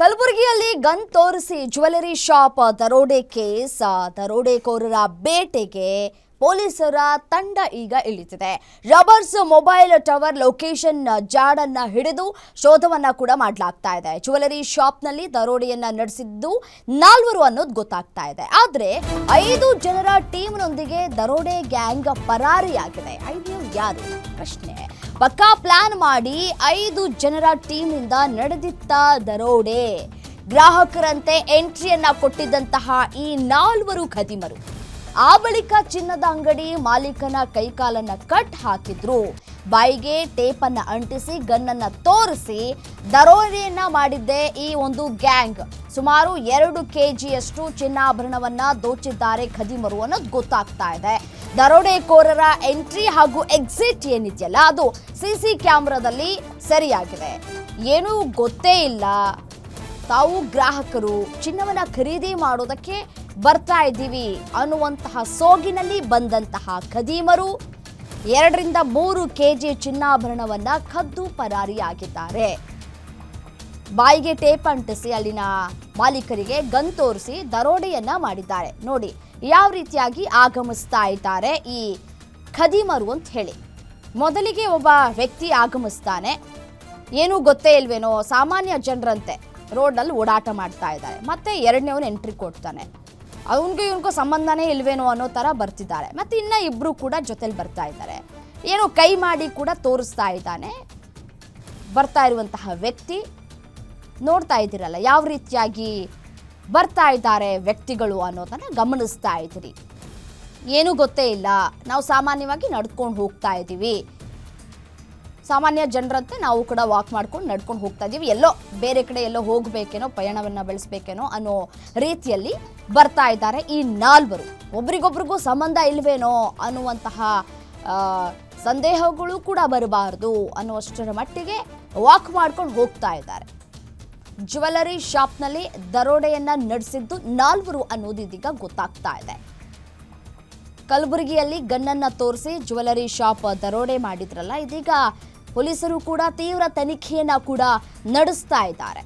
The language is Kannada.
ಕಲಬುರಗಿಯಲ್ಲಿ ಗನ್ ತೋರಿಸಿ ಜ್ಯುವೆಲರಿ ಶಾಪ್ ದರೋಡೆ ಕೇಸ್. ದರೋಡೆಕೋರರ ಬೇಟೆಗೆ ಪೊಲೀಸರ ತಂಡ ಈಗ ಇಳಿತಿದೆ ರಬರ್ಸ್ ಮೊಬೈಲ್ ಟವರ್ ಲೊಕೇಶನ್ ಜಾಡನ್ನ ಹಿಡಿದು ಶೋಧವನ್ನ ಕೂಡ ಮಾಡಲಾಗ್ತಾ ಇದೆ. ಜ್ಯುವೆಲರಿ ಶಾಪ್ನಲ್ಲಿ ದರೋಡೆಯನ್ನ ನಡೆಸಿದ್ದು ನಾಲ್ವರು ಅನ್ನೋದು ಗೊತ್ತಾಗ್ತಾ ಇದೆ. ಆದ್ರೆ ಐದು ಜನರ ಟೀಮ್ನೊಂದಿಗೆ ದರೋಡೆ ಗ್ಯಾಂಗ್ ಪರಾರಿಯಾಗಿದೆ. ಐದು ಯಾರು? ಪ್ರಶ್ನೆ. ಪಕ್ಕಾ ಪ್ಲಾನ್ ಮಾಡಿ ಐದು ಜನರ ಟೀಮ್ನಿಂದ ನಡೆದಿತ್ತ ದರೋಡೆ. ಗ್ರಾಹಕರಂತೆ ಎಂಟ್ರಿಯನ್ನ ಕೊಟ್ಟಿದ್ದಂತಹ ಈ ನಾಲ್ವರು ಖದಿಮರು. ಆ ಬಳಿಕ ಚಿನ್ನದ ಅಂಗಡಿ ಮಾಲೀಕನ ಕೈಕಾಲನ್ನ ಕಟ್ ಹಾಕಿದ್ರು. ಬಾಯಿಗೆ ಟೇಪನ್ನು ಅಂಟಿಸಿ ಗನ್ನನ್ನು ತೋರಿಸಿ ದರೋಡೆಯನ್ನ ಮಾಡಿದ್ದೆ ಈ ಒಂದು ಗ್ಯಾಂಗ್ ಸುಮಾರು ಎರಡು ಕೆ ಜಿಯಷ್ಟು ಚಿನ್ನಾಭರಣವನ್ನ ದೋಚಿದ್ದಾರೆ ಖದೀಮರು ಅನ್ನೋದು ಗೊತ್ತಾಗ್ತಾ ಇದೆ. ದರೋಡೆಕೋರರ ಎಂಟ್ರಿ ಹಾಗೂ ಎಕ್ಸಿಟ್ ಏನಿದೆಯಲ್ಲ, ಅದು ಸಿ ಸಿ ಕ್ಯಾಮ್ರಾದಲ್ಲಿ ಸರಿಯಾಗಿದೆ. ಏನೂ ಗೊತ್ತೇ ಇಲ್ಲ. ತಾವು ಗ್ರಾಹಕರು, ಚಿನ್ನವನ್ನ ಖರೀದಿ ಮಾಡೋದಕ್ಕೆ ಬರ್ತಾ ಇದ್ದೀವಿ ಅನ್ನುವಂತಹ ಸೋಗಿನಲ್ಲಿ ಬಂದಂತಹ ಖದೀಮರು ಎರಡರಿಂದ ಮೂರು ಕೆಜಿ ಚಿನ್ನಾಭರಣವನ್ನ ಕದ್ದು ಪರಾರಿಯಾಗಿದ್ದಾರೆ. ಬಾಯಿಗೆ ಟೇಪ್ ಅಂಟಿಸಿ ಅಲ್ಲಿನ ಮಾಲೀಕರಿಗೆ ಗನ್ ತೋರಿಸಿ ದರೋಡೆಯನ್ನ ಮಾಡಿದ್ದಾರೆ. ನೋಡಿ, ಯಾವ ರೀತಿಯಾಗಿ ಆಗಮಿಸ್ತಾ ಇದ್ದಾರೆ ಈ ಖದೀಮರು ಅಂತ ಹೇಳಿ. ಮೊದಲಿಗೆ ಒಬ್ಬ ವ್ಯಕ್ತಿ ಆಗಮಿಸ್ತಾನೆ. ಏನೂ ಗೊತ್ತೇ ಇಲ್ವೇನೋ, ಸಾಮಾನ್ಯ ಜನರಂತೆ ರೋಡಲ್ಲಿ ಓಡಾಟ ಮಾಡ್ತಾ ಇದ್ದಾರೆ. ಮತ್ತೆ ಎರಡನೇವನು ಎಂಟ್ರಿ ಕೊಡ್ತಾನೆ. ಅವನಿಗೂ ಇವನಿಗೂ ಸಂಬಂಧನೇ ಇಲ್ವೇನೋ ಅನ್ನೋ ಥರ ಬರ್ತಿದ್ದಾರೆ. ಮತ್ತು ಇನ್ನೂ ಇಬ್ಬರು ಕೂಡ ಜೊತೆಲಿ ಬರ್ತಾ ಇದ್ದಾರೆ. ಏನೋ ಕೈ ಮಾಡಿ ಕೂಡ ತೋರಿಸ್ತಾ ಇದ್ದಾನೆ. ಬರ್ತಾ ಇರುವಂತಹ ವ್ಯಕ್ತಿ. ನೋಡ್ತಾ ಇದ್ದೀರಲ್ಲ, ಯಾವ ರೀತಿಯಾಗಿ ಬರ್ತಾ ಇದ್ದಾರೆ ವ್ಯಕ್ತಿಗಳು ಅನ್ನೋದನ್ನ ಗಮನಿಸ್ತಾ ಇದ್ದೀರಿ. ಏನೂ ಗೊತ್ತೇ ಇಲ್ಲ. ನಾವು ಸಾಮಾನ್ಯವಾಗಿ ನಡ್ಕೊಂಡು ಹೋಗ್ತಾ ಇದ್ದೀವಿ. ಸಾಮಾನ್ಯ ಜನರಂತೆ ನಾವು ಕೂಡ ವಾಕ್ ಮಾಡ್ಕೊಂಡು ನಡ್ಕೊಂಡು ಹೋಗ್ತಾ ಇದ್ದೀವಿ ಎಲ್ಲೋ ಬೇರೆ ಕಡೆ ಎಲ್ಲೋ ಹೋಗಬೇಕೇನೋ, ಪಯಣವನ್ನು ಬೆಳೆಸ್ಬೇಕೇನೋ ಅನ್ನೋ ರೀತಿಯಲ್ಲಿ ಬರ್ತಾ ಇದ್ದಾರೆ ಈ ನಾಲ್ವರು. ಒಬ್ರಿಗೊಬ್ರಿಗೂ ಸಂಬಂಧ ಇಲ್ವೇನೋ ಅನ್ನುವಂತಹ ಸಂದೇಹಗಳು ಕೂಡ ಬರಬಾರದು ಅನ್ನುವಷ್ಟರ ಮಟ್ಟಿಗೆ ವಾಕ್ ಮಾಡ್ಕೊಂಡು ಹೋಗ್ತಾ ಇದ್ದಾರೆ. ಜ್ಯುವೆಲರಿ ಶಾಪ್ನಲ್ಲಿ ದರೋಡೆಯನ್ನ ನಡೆಸಿದ್ದು ನಾಲ್ವರು ಅನ್ನೋದು ಇದೀಗ ಗೊತ್ತಾಗ್ತಾ ಇದೆ. ಕಲಬುರಗಿಯಲ್ಲಿ ಗನ್ನನ್ನ ತೋರಿಸಿ ಜ್ಯುವೆಲರಿ ಶಾಪ್ ದರೋಡೆ ಮಾಡಿದ್ರಲ್ಲ, ಇದೀಗ ಪೊಲೀಸರು ಕೂಡ ತೀವ್ರ ತನಿಖೆಯನ್ನ ಕೂಡ ನಡೆಸ್ತಾ ಇದ್ದಾರೆ.